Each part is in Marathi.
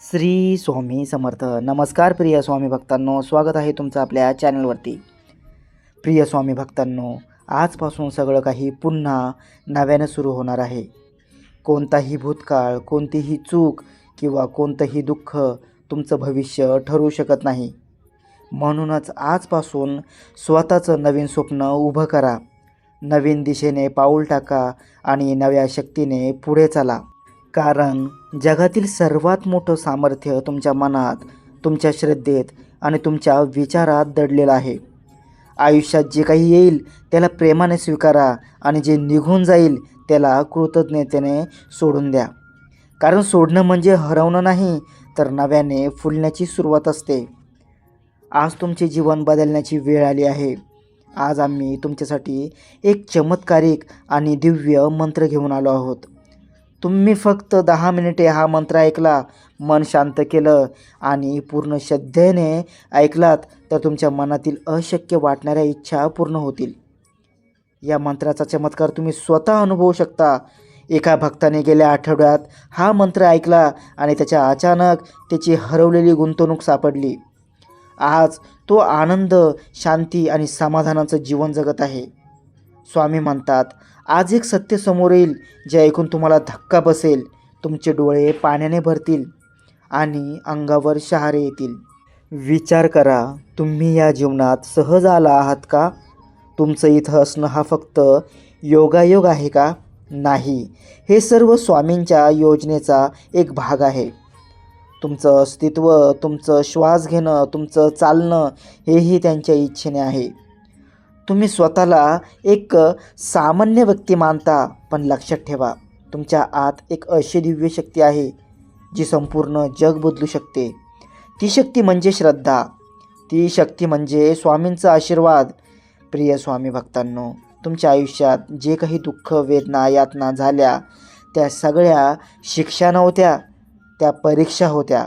श्री स्वामी समर्थ. नमस्कार प्रिय स्वामी भक्तांनो स्वागत आहे तुमचं आपल्या चॅनलवरती. प्रिय स्वामी भक्तांनो आजपासून सगळं काही पुन्हा नव्यानं सुरू होणार आहे. कोणताही भूतकाळ कोणतीही चूक किंवा कोणतंही दुःख तुमचं भविष्य ठरवू शकत नाही. म्हणूनच आजपासून स्वतःचं नवीन स्वप्न उभं करा. नवीन दिशेने पाऊल टाका आणि नव्या शक्तीने पुढे चला. कारण जगातील सर्वात मोठं सामर्थ्य तुमच्या मनात तुमच्या श्रद्धेत आणि तुमच्या विचारात दडलेलं आहे. आयुष्यात जे काही येईल त्याला प्रेमाने स्वीकारा आणि जे निघून जाईल त्याला कृतज्ञतेने सोडून द्या. कारण सोडणं म्हणजे हरवणं नाही तर नव्याने फुलण्याची सुरुवात असते. आज तुमचे जीवन बदलण्याची वेळ आली आहे. आज आम्ही तुमच्यासाठी एक चमत्कारिक आणि दिव्य मंत्र घेऊन आलो आहोत. तुम्ही फक्त दहा मिनिटे हा मंत्र ऐकला मन शांत केलं आणि पूर्ण श्रद्धेने ऐकलात तर तुमच्या मनातील अशक्य वाटणाऱ्या इच्छा पूर्ण होतील. या मंत्राचा चमत्कार तुम्ही स्वतः अनुभवू शकता. एका भक्ताने गेल्या आठवड्यात हा मंत्र ऐकला आणि त्याच्या अचानक त्याची हरवलेली गुंतवणूक सापडली. आज तो आनंद शांती आणि समाधानाचं जीवन जगत आहे. स्वामी म्हणतात आज एक सत्य समोर येईल जे ऐकून तुम्हाला धक्का बसेल. तुमचे डोळे पाण्याने भरतील आणि अंगावर शहारे येतील. विचार करा तुम्ही या जीवनात सहज आला आहात का? तुमचं इथं असणं हा फक्त योगायोग आहे का? नाही. हे सर्व स्वामींच्या योजनेचा एक भाग आहे. तुमचं अस्तित्व तुमचं श्वास घेणं तुमचं चालणं हेही त्यांच्या इच्छेने आहे. तुम्ही स्वतःला एक सामान्य व्यक्ती मानता पण लक्षात ठेवा तुमच्या आत एक अशी दिव्य शक्ती आहे जी संपूर्ण जग बदलू शकते. ती शक्ती म्हणजे श्रद्धा. ती शक्ती म्हणजे स्वामींचा आशीर्वाद. प्रिय स्वामी भक्तांनो तुमच्या आयुष्यात जे काही दुःख वेदना यातना झाल्या त्या सगळ्या शिक्षा नव्हत्या त्या परीक्षा होत्या.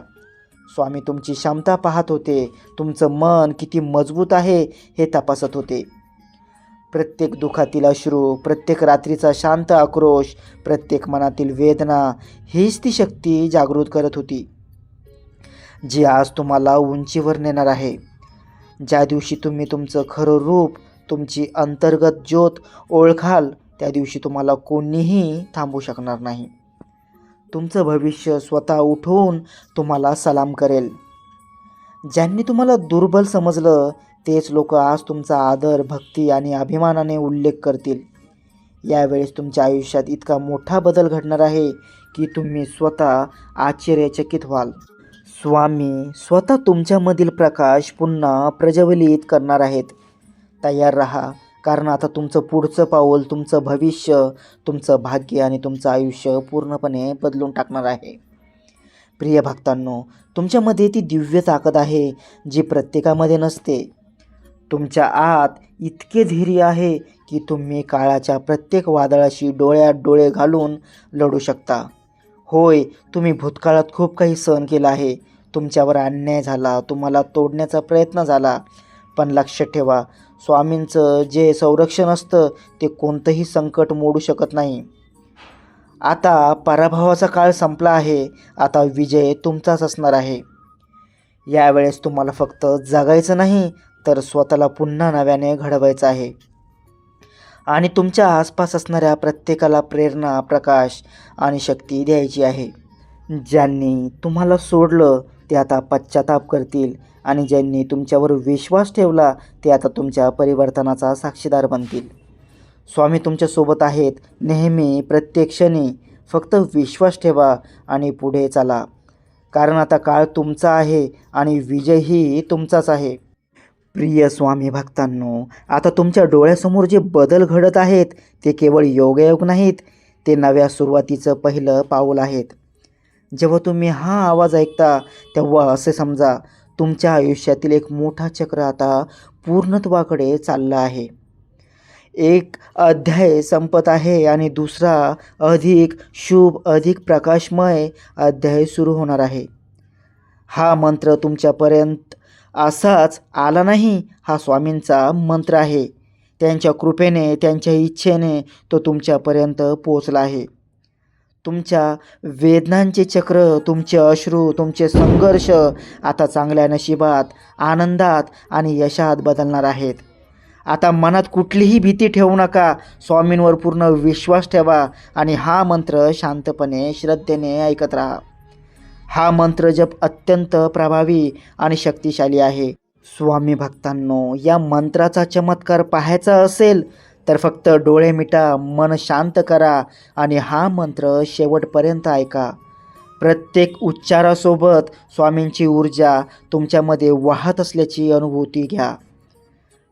स्वामी तुमची क्षमता पाहत होते. तुमचं मन किती मजबूत आहे हे तपासत होते. प्रत्येक दुखातील अश्रू प्रत्येक रात्रीचा शांत आक्रोश प्रत्येक मनातील वेदना हीच ती शक्ती जागृत करत होती जी आज तुम्हाला उंचीवर नेणार आहे. ज्या दिवशी तुम्ही तुमचं खरं रूप तुमची अंतर्गत ज्योत ओळखाल त्या दिवशी तुम्हाला कोणीही थांबू शकणार नाही. तुमचं भविष्य स्वतः उठवून तुम्हाला सलाम करेल. ज्यांनी तुम्हाला दुर्बल समजलं तेच लोक आज तुमचा आदर भक्ती आणि अभिमानाने उल्लेख करतील. यावेळेस तुमच्या आयुष्यात इतका मोठा बदल घडणार आहे की तुम्ही स्वतः आश्चर्यचकित व्हाल. स्वामी स्वतः तुमच्यामधील प्रकाश पुन्हा प्रज्वलित करणार आहेत. तयार राहा कारण आता तुमचं पुढचं पाऊल तुमचं भविष्य तुमचं भाग्य आणि तुमचं आयुष्य पूर्णपणे बदलून टाकणार आहे. प्रिय भक्तांनो तुमच्यामध्ये ती दिव्य ताकद आहे जी प्रत्येकामध्ये नसते. तुमच्या आत इतके धैर्य आहे की तुम्ही काळाच्या प्रत्येक वादळाशी डोळ्यात डोळे घालून लढू शकता. होय तुम्ही भूतकाळात खूप काही सहन केला आहे. तुमच्यावर अन्याय झाला तुम्हाला तोडण्याचा प्रयत्न झाला. पण लक्षात ठेवा स्वामींचं जे संरक्षण असतं ते कोणतंही संकट मोडू शकत नाही. आता पराभवाचा काळ संपला आहे. आता विजय तुमचाच असणार आहे. यावेळेस तुम्हाला फक्त जगायचं नाही तर स्वतःला पुन्हा नव्याने घडवायचं आहे. आणि तुमच्या आसपास असणाऱ्या प्रत्येकाला प्रेरणा प्रकाश आणि शक्ती द्यायची आहे. ज्यांनी तुम्हाला सोडलं ते आता पश्चाताप करतील आणि ज्यांनी तुमच्यावर विश्वास ठेवला ते आता तुमच्या परिवर्तनाचा साक्षीदार बनतील. स्वामी तुमच्यासोबत आहेत. नेहमी प्रत्येक क्षणी फक्त विश्वास ठेवा आणि पुढे चला. कारण आता काळ तुमचा आहे आणि विजयही तुमचाच आहे. प्रिय स्वामी भक्तांनो आता तुमच्या डोळ्यासमोर जे बदल घडत आहेत ते केवळ योगायोग नाहीत ते नव्या सुरुवातीचं पहिलं पाऊल आहेत. जेव्हा तुम्ही हा आवाज ऐकता तेव्हा असे समजा तुमच्या आयुष्यातील एक मोठा चक्र आता पूर्णत्वाकडे चालला आहे. एक अध्याय संपत आहे आणि दुसरा अधिक शुभ अधिक प्रकाशमय अध्याय सुरू होणार आहे. हा मंत्र तुमच्यापर्यंत असाच आला नाही हा स्वामींचा मंत्र आहे. त्यांच्या कृपेने त्यांच्या इच्छेने तो तुमच्यापर्यंत पोचला आहे. तुमच्या वेदनांचे चक्र तुमचे अश्रू तुमचे संघर्ष आता चांगल्या नशिबात आनंदात आणि यशात बदलणार आहेत. आता मनात कुठलीही भीती ठेवू नका. स्वामींवर पूर्ण विश्वास ठेवा आणि हा मंत्र शांतपणे श्रद्धेने ऐकत राहा. हा मंत्र जप अत्यंत प्रभावी आणि शक्तिशाली आहे. स्वामी भक्तांनो या मंत्राचा चमत्कार पाहायचा असेल तर फक्त डोळे मिटा मन शांत करा आणि हा मंत्र शेवटपर्यंत ऐका. प्रत्येक उच्चारासोबत स्वामींची ऊर्जा तुमच्यामध्ये वाहत असल्याची अनुभूती घ्या.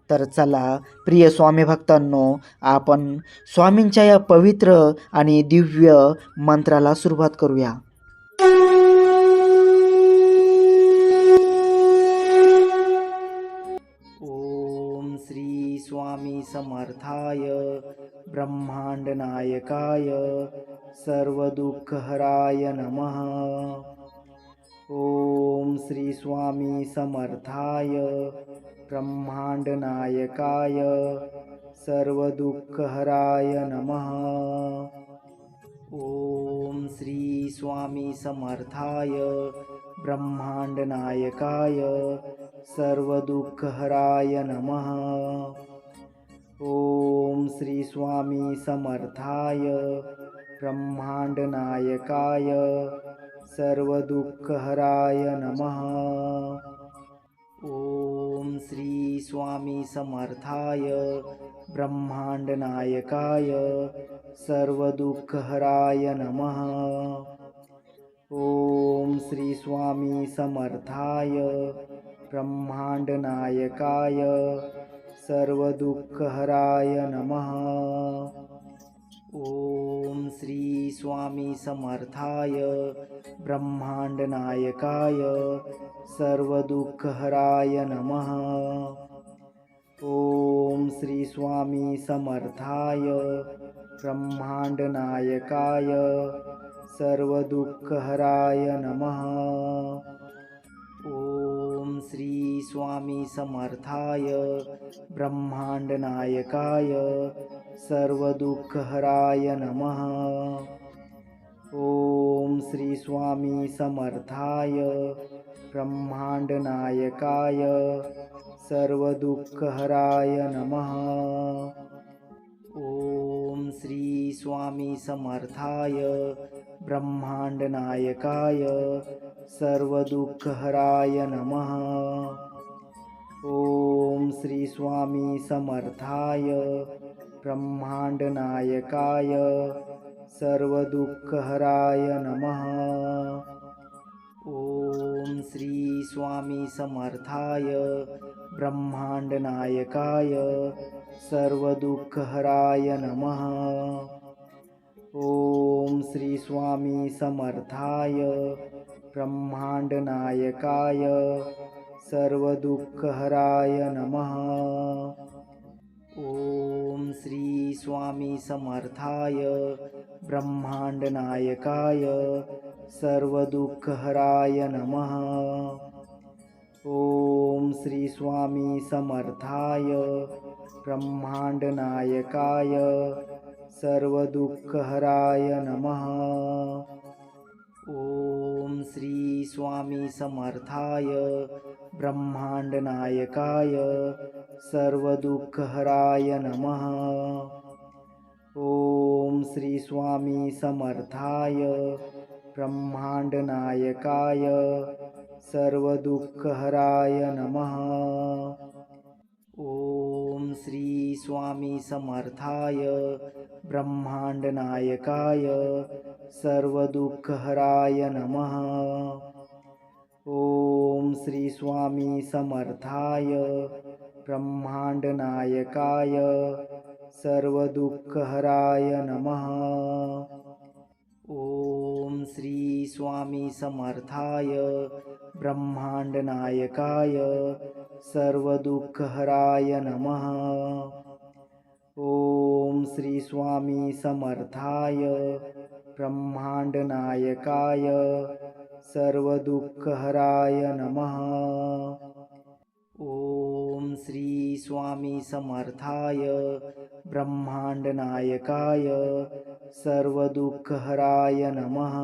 तर चला प्रिय स्वामी भक्तांनो आपण स्वामींच्या या पवित्र आणि दिव्य मंत्राला सुरुवात करूया. समर्थाय ब्रह्मांड नायकाय सर्वदुःखहराय नमः। ओम श्री स्वामी समर्थाय ब्रह्मांड नायकाय सर्वदुःखहराय नमः। ओम श्री स्वामी समर्थाय ब्रह्मांड नायकाय सर्वदुःखहराय नमः। ॐ श्रीस्वामी समर्थाय ब्रह्माण्डनायकाय सर्वदुःखहराय नमः। ॐ श्रीस्वामी समर्थाय ब्रह्माण्डनायकाय सर्वदुःखहराय नमः। ॐ श्रीस्वामी समर्थाय ब्रह्माण्डनायकाय सर्वदुःखहराय नमः। ॐ श्री ब्रह्माण्डनायकाय सर्वदुःखहराय नमः। ॐ श्रीस्वामीसमर्थाय ब्रह्माण्डनायकाय सर्वदुःखहराय नमः। ॐ श्रीस्वामी समर्थाय ब्रह्माण्डनायकाय सर्वदुःखहराय नमः। ॐ श्री स्वामी समर्थाय ब्रह्माण्डनायकाय सर्वदुःखहराय नमः। ॐ श्री स्वामी समर्थाय ब्रह्माण्डनायकाय सर्वदुःखहराय नमः। ओम श्री स्वामी समर्थाय ब्रह्मांड नायकाय सर्वदुःखहराय नमः। ओम श्री स्वामी समर्थाय ब्रह्मांड नायकाय सर्वदुःखहराय नमः। ओम श्री स्वामी समर्थाय ब्रह्मांड नायकाय सर्वदुःखहराय नमः। ओम श्री स्वामी समर्थाय ब्रह्मांड नायकाय सर्वदुःखहराय नमः। ओम श्री स्वामी समर्थाय ब्रह्मांड नायकाय सर्वदुःखहराय नमः। श्रीस्वामी समर्थाय ब्रह्माण्डनायकाय सर्वदुःखहराय नमः। ॐ श्री स्वामी समर्थाय ब्रह्माण्डनायकाय सर्वदुःखहराय नमः। ॐ ओम श्री स्वामी समर्थाय ब्रह्मांड नायकाय सर्वदुःखहराय नमः. ओम श्री स्वामी समर्थाय ब्रह्मांड नायकाय सर्वदुःखहराय नमः. ओम श्रीस्वामी समर्थाय ब्रह्माण्डनायकाय सर्वदुःखहराय नमः। ॐ श्री स्वामी समर्थाय ब्रह्माण्डनायकाय सर्वदुःखहराय नमः। ॐ ओम श्री स्वामी समर्थाय ब्रह्मांडनायकाय सर्वदुःखहराय नमः।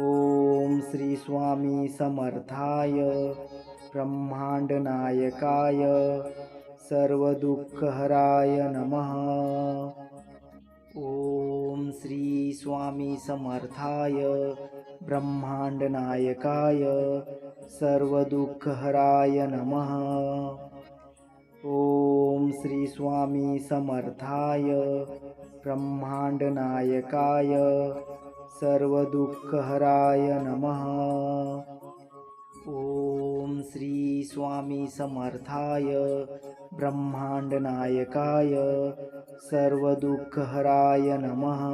ओम श्री स्वामी समर्थाय ब्रह्मांडनायकाय सर्वदुःखहराय नमः। ओम श्री स्वामी समर्थाय ब्रह्मांडनायकाय सर्वदुःखहराय नमः। ओम श्री स्वामी समर्थाय ब्रह्मांडनायकाय सर्वदुःखहराय नमः। ओम श्री स्वामी समर्थाय ब्रह्मांडनायकाय सर्वदुःखहराय नमः।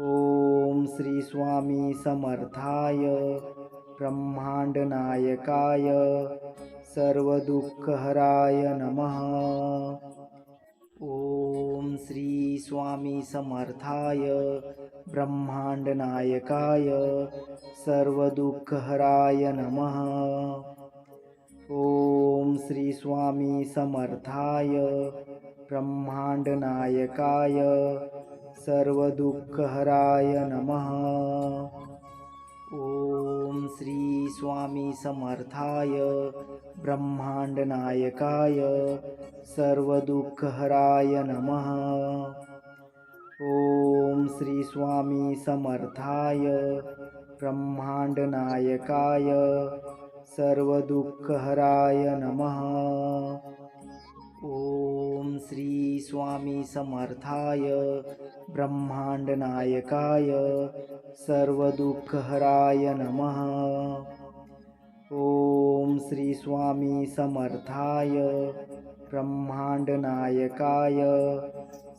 ओम श्री स्वामी समर्थाय ब्रह्माण्डनायकाय सर्वदुःखहराय नमः। ॐ श्री ब्रह्माण्डनायकाय सर्वदुःखहराय नमः। ॐ श्रीस्वामीसमर्थाय ब्रह्माण्डनायकाय सर्वदुःखहराय नमः। ओम श्री स्वामी समर्थाय ब्रह्मांडनायकाय सर्वदुःखहराय नमः। ओम श्री स्वामी समर्थाय ब्रह्मांडनायकाय सर्वदुःखहराय नमः ओम श्री स्वामी समर्थाय ब्रह्मांडनायकाय सर्वदुःखहराय नमः। ओम श्री स्वामी समर्थाय ब्रह्मांडनायकाय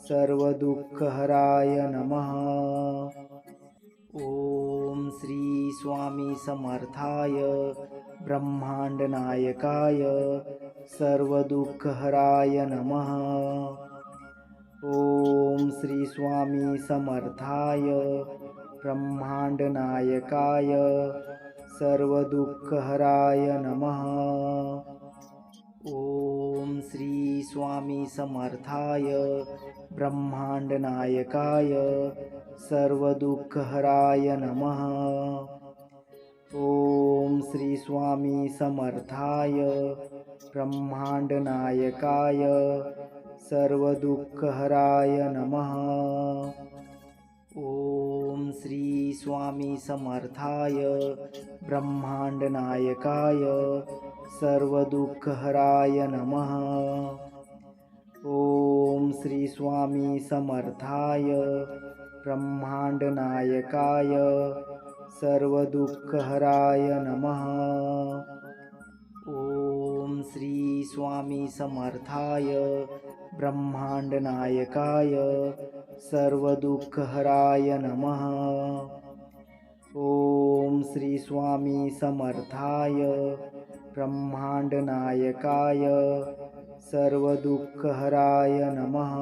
सर्वदुःखहराय नमः ओम श्री स्वामी समर्थाय ब्रह्मांडनायकाय सर्वदुःखहराय नमः। ओम श्री स्वामी समर्थाय ब्रह्मांडनायकाय सर्वदुःखहराय नमः। ओम श्री स्वामी समर्थाय ब्रह्मांडनायकाय सर्वदुःखहराय नमः। ओम श्री स्वामी समर्थाय ब्रह्मांडनायकाय सर्वदुःखहराय नमः। ओम श्री स्वामी समर्थाय ब्रह्मांडनायकाय सर्वदुःखहराय नमः। ओम श्री स्वामी समर्थाय ब्रह्मांडनायकाय सर्वदुःखहराय नमः। ओम श्री स्वामी समर्थाय ब्रह्मांडनायकाय सर्वदुःखहराय नमः। ओम श्री स्वामी समर्थाय ब्रह्मांडनायकाय सर्वदुःखहराय नमः।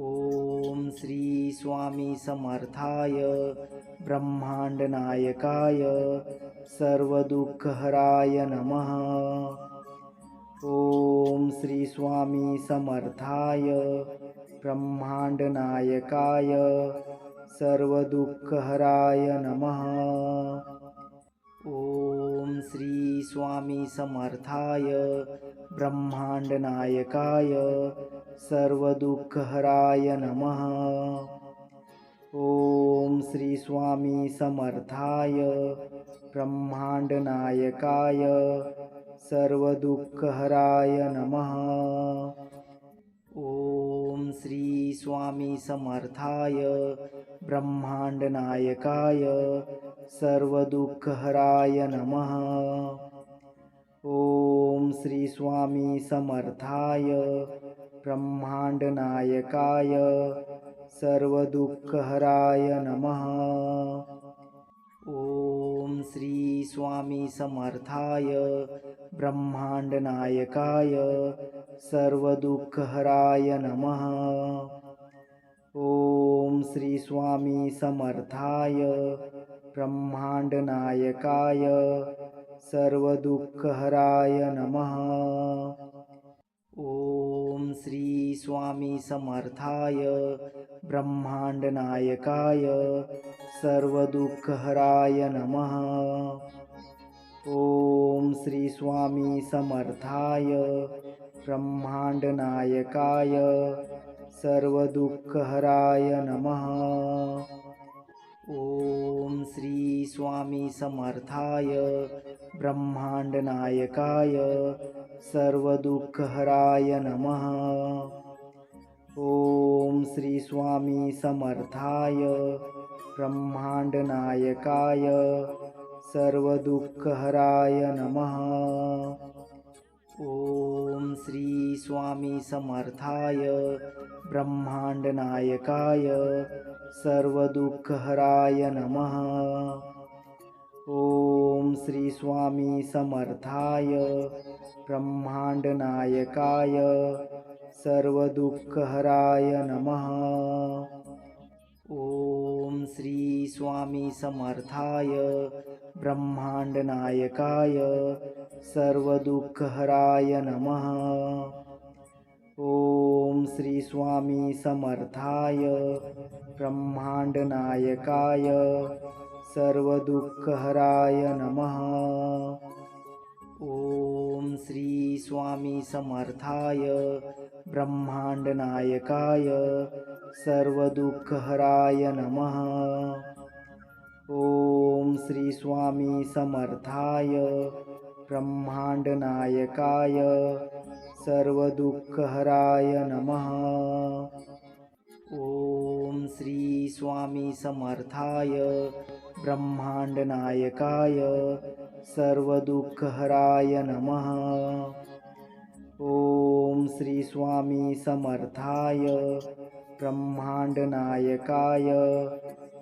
ओम श्री स्वामी समर्थाय ब्रह्मांडनायकाय सर्वदुःखहराय नमः। ओम श्री स्वामी समर्थाय ब्रह्मांडनायकाय सर्वदुःखहराय नमः ओम श्री स्वामी समर्थाय ब्रह्मांडनायकाय सर्वदुःखहराय नमः। ओम श्री स्वामी समर्थाय ब्रह्मांडनायकाय सर्वदुःखहराय नमः। ओम श्री स्वामी समर्थाय ब्रह्मांडनायकाय सर्वदुःखहराय नमः. ओम श्री स्वामी समर्थाय ब्रह्मांडनायकाय सर्वदुःखहराय नमः. ओम श्री स्वामी समर्थाय ब्रह्मांडनायकाय सर्वदुःखहराय नमः। ओम श्री स्वामी समर्थाय ब्रह्मांडनायकाय सर्वदुःखहराय नमः ॐ श्री स्वामी समर्थाय ब्रह्माण्डनायकाय सर्वदुःखहराय नमः। ॐ श्री स्वामी समर्थाय ब्रह्माण्डनायकाय सर्वदुःखहराय नमः। ॐ श्री स्वामी समर्थाय ब्रह्माण्डनायकाय सर्वदुःखहराय नमः। ॐ श्री स्वामी समर्थाय ब्रह्माण्डनायकाय सर्वदुःखहराय नमः। ॐ श्री स्वामी समर्थाय ब्रह्माण्डनायकाय सर्वदुःखहराय नमः। ॐ श्री स्वामी समर्थाय ब्रह्माण्डनायकाय सर्वदुःखहराय नमः। ॐ श्री ब्रह्माण्डनायकाय सर्वदुःखहराय नमः। ॐ श्री ब्रह्माण्डनायकाय सर्वदुःखहराय नमः। ॐ श्री स्वामी समर्थाय ब्रह्माण्डनायकाय सर्वदुःखहराय नमः। ॐ श्री स्वामी समर्थाय ब्रह्माण्डनायकाय सर्वदुःखहराय नमः। ॐ श्री स्वामी समर्थाय ब्रह्माण्डनायकाय सर्वदुःखहराय नमः। ॐ श्री स्वामी समर्थाय ब्रह्माण्डनायकाय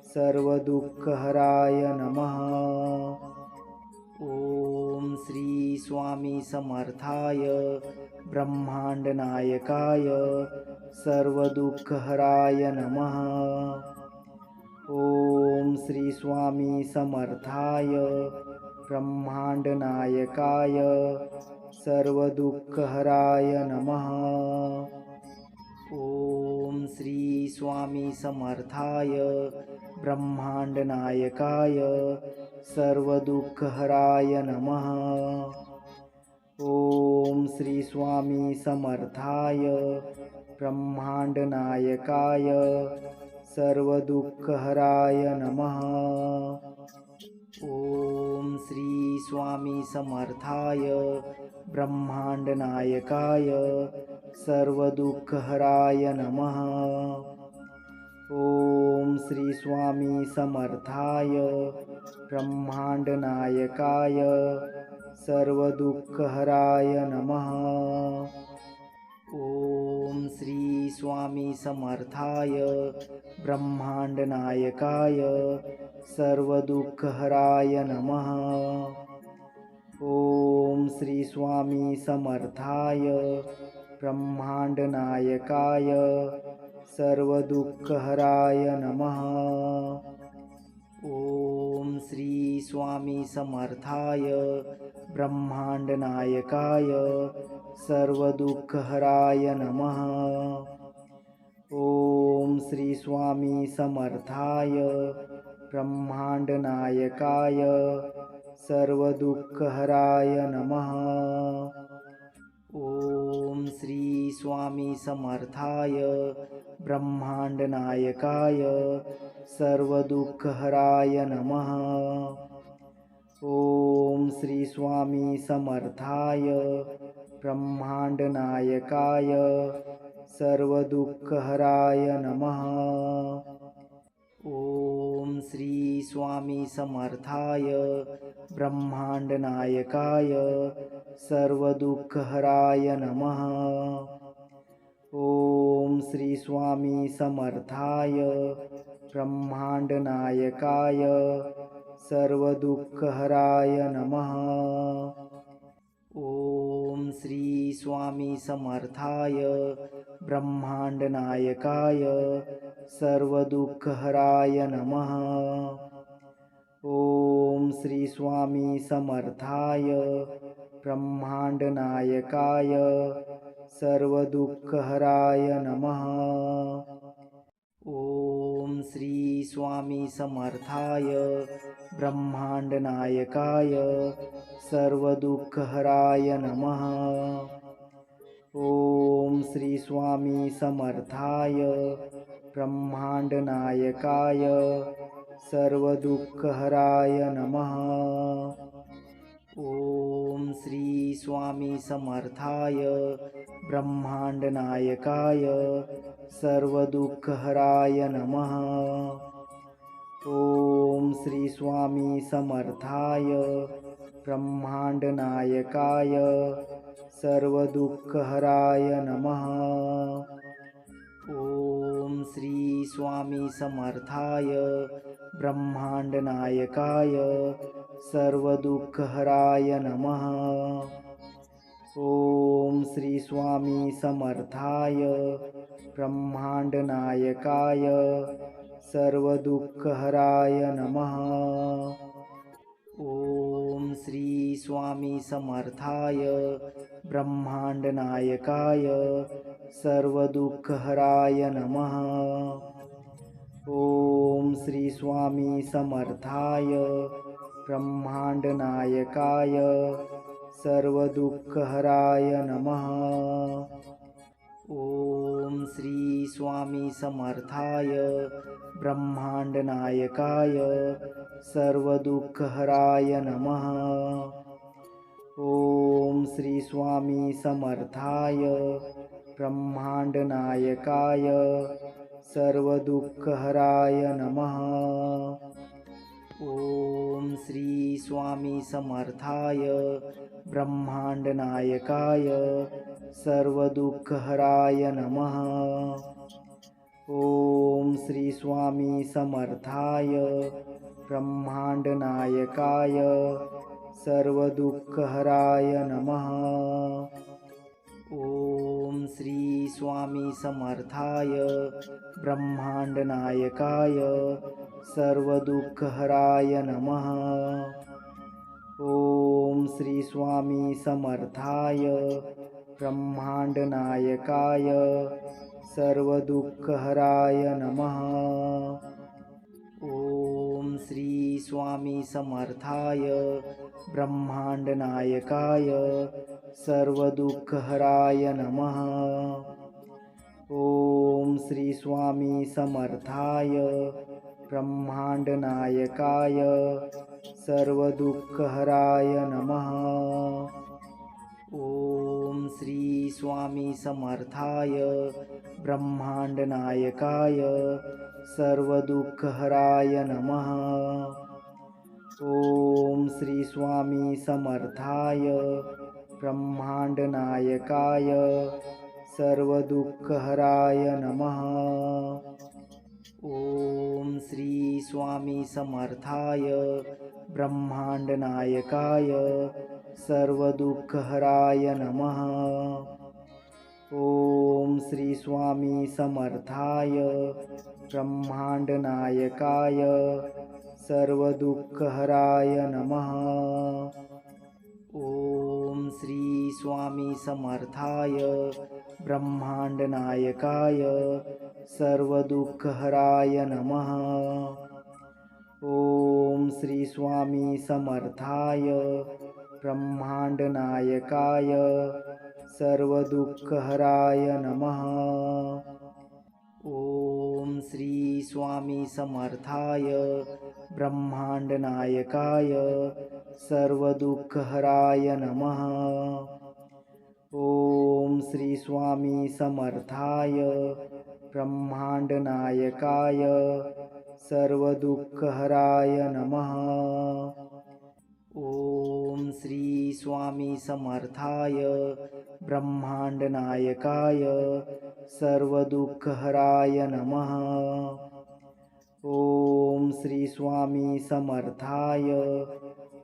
सर्वदुःखहराय नमः। ॐ श्री स्वामी समर्थाय ब्रह्माण्डनायकाय सर्वदुःखहराय नमः। ॐ श्री स्वामी समर्थाय ब्रह्माण्डनायकाय सर्वदुःखहराय नमः। ॐ श्री ब्रह्माण्डनायकाय सर्वदुःखहराय नमः। ॐ श्री स्वामी समर्थाय ब्रह्माण्डनायकाय सर्वदुःखहराय नमः ॐ श्री स्वामी समर्थाय ब्रह्माण्डनायकाय सर्वदुःखहराय नमः। ॐ श्री स्वामी समर्थाय ब्रह्माण्डनायकाय सर्वदुःखहराय नमः ॐ श्री स्वामी समर्थाय ब्रह्माण्डनायकाय सर्वदुःखहराय नमः। ॐ श्री स्वामी समर्थाय ब्रह्माण्डनायकाय सर्वदुःखहराय नमः ॐ श्री स्वामी समर्थाय ब्रह्माण्डनायकाय सर्वदुःखहराय नमः. ॐ श्री स्वामी समर्थाय ब्रह्माण्डनायकाय सर्वदुःखहराय नमः. ॐ श्री स्वामी समर्थाय ब्रह्माण्डनायकाय सर्वदुःखहराय नमः। ॐ श्री स्वामी समर्थाय ब्रह्माण्डनायकाय सर्वदुःखहराय नमः। ॐ श्री स्वामी समर्थाय ब्रह्माण्डनायकाय सर्वदुःखहराय नमः ॐ श्री स्वामी समर्थाय ब्रह्माण्डनायकाय सर्वदुःखहराय नमः। ॐ श्री स्वामी समर्थाय ब्रह्माण्डनायकाय सर्वदुःखहराय नमः। ॐ ॐ श्री स्वामी समर्थाय ब्रह्माण्डनायकाय सर्वदुःखहराय नमः। ॐ श्री स्वामी समर्थाय ब्रह्माण्डनायकाय सर्वदुःखहराय नमः। ॐ श्री स्वामी समर्थाय ब्रह्माण्डनायकाय सर्वदुःखहराय नमः। ॐ श्री स्वामी समर्थाय ब्रह्माण्डनायकाय सर्वदुःखहराय नमः। ॐ श्री स्वामी समर्थाय ब्रह्माण्डनायकाय सर्वदुःखहराय नमः। ॐ श्री स्वामी समर्थाय ब्रह्माण्डनायकाय सर्वदुःखहराय नमः। ॐ श्री स्वामी समर्थाय ब्रह्माण्डनायकाय सर्वदुःखहराय नमः ॐ श्री स्वामी समर्थाय ब्रह्माण्डनायकाय सर्वदुःखहराय नमः। ॐ श्री स्वामी समर्थाय ब्रह्माण्डनायकाय सर्वदुःखहराय नमः। ॐ श्री स्वामी समर्थाय ब्रह्माण्डनायकाय सर्वदुःखहराय नमः। ॐ श्री स्वामी समर्थाय ब्रह्माण्डनायकाय सर्वदुःखहराय नमः स्वामी समर्थाय ब्रह्माण्डनायकाय सर्वदुःखहराय नमः। ॐ श्री स्वामी समर्थाय ब्रह्माण्डनायकाय सर्वदुःखहराय नमः। ॐ श्री स्वामी समर्थाय ब्रह्माण्डनायकाय सर्वदुःखहराय नमः। ॐ श्री स्वामी समर्थाय ब्रह्माण्डनायकाय सर्वदुःखहराय नमः। ॐ श्री स्वामी समर्थाय ब्रह्माण्डनायकाय सर्वदुःखहराय नमः। ॐ श्री स्वामी समर्थाय ब्रह्माण्डनायकाय सर्वदुःखहराय नमः। ॐ श्री स्वामी समर्थाय ब्रह्माण्डनायकाय सर्वदुःखहराय नमः। ॐ श्री स्वामी समर्थाय ब्रह्माण्डनायकाय सर्वदुःखहराय नमः ॐ श्री स्वामी समर्थाय ब्रह्माण्डनायकाय सर्वदुःखहराय नमः। ॐ श्री स्वामी समर्थाय ब्रह्माण्डनायकाय सर्वदुःखहराय नमः। ॐ श्री स्वामी समर्थाय ब्रह्माण्डनायकाय सर्वदुःखहराय नमः। ॐ श्री स्वामी समर्थाय ब्रह्माण्डनायकाय सर्वदुःखहराय नमः। ॐ श्री स्वामी समर्थाय ब्रह्माण्डनायकाय सर्वदुःखहराय नमः। ॐ श्री स्वामी समर्थाय ब्रह्माण्डनायकाय सर्वदुःखहराय नमः। ॐ श्रीस्वामीसमर्थाय ब्रह्माण्डनायकाय सर्वदुःखहराय नमः। ॐ श्रीस्वामीसमर्थाय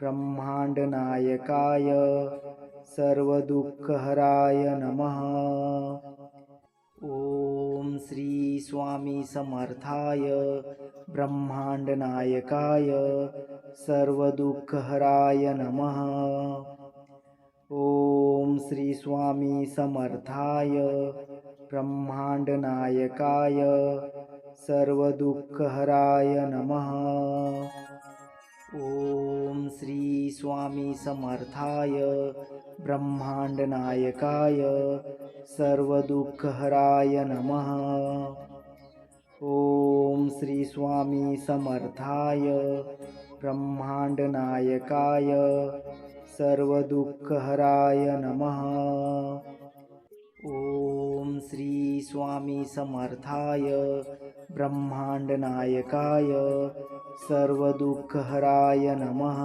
ब्रह्माण्डनायकाय सर्वदुःखहराय नमः। स्वामी समर्थाय ब्रह्माण्डनायकाय सर्वदुःखहराय नमः। ॐ श्री स्वामी समर्थाय ब्रह्माण्डनायकाय सर्वदुःखहराय नमः। ॐ श्री स्वामी समर्थाय ब्रह्माण्डनायकाय सर्वदुःखहराय नमः। ॐ श्री स्वामी समर्थाय ब्रह्माण्डनायकाय सर्वदुःखहराय नमः। ॐ श्री स्वामी समर्थाय ब्रह्माण्डनायकाय सर्वदुःखहराय नमः।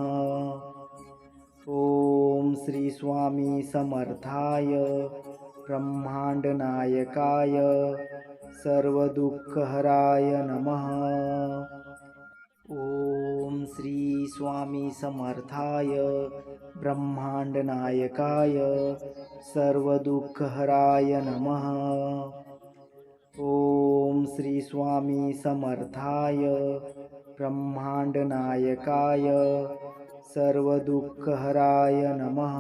ॐ श्री स्वामी समर्थाय ब्रह्माण्डनायकाय सर्वदुःखहराय नमः। ॐ श्री स्वामी समर्थाय ब्रह्माण्डनायकाय सर्वदुःखहराय नमः। ॐ श्री स्वामी समर्थाय ब्रह्माण्डनायकाय सर्वदुःखहराय नमः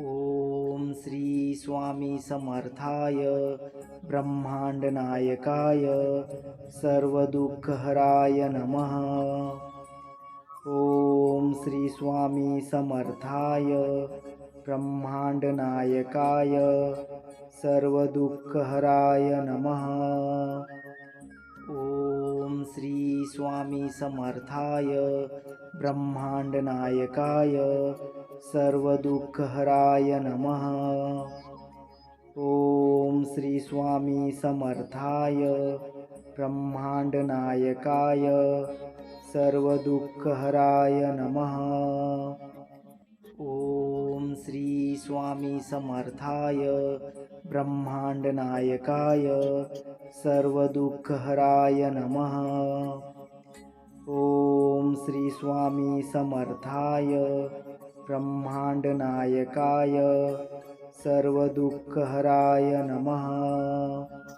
ॐ श्री स्वामी समर्थाय ब्रह्माण्डनायकाय सर्वदुःखहराय नमः। ॐ श्री स्वामी समर्थाय ब्रह्माण्डनायकाय सर्वदुःखहराय नमः ॐ श्री स्वामी समर्थाय ब्रह्माण्डनायकाय सर्वदुःखहराय नमः. ॐ श्री स्वामी समर्थाय ब्रह्माण्डनायकाय सर्वदुःखहराय नमः. ॐ श्री स्वामी समर्थाय ब्रह्माण्डनायकाय सर्वदुःखहराय नमः। ॐ श्री स्वामी समर्थाय ब्रह्माण्डनायकाय सर्वदुःखहराय नमः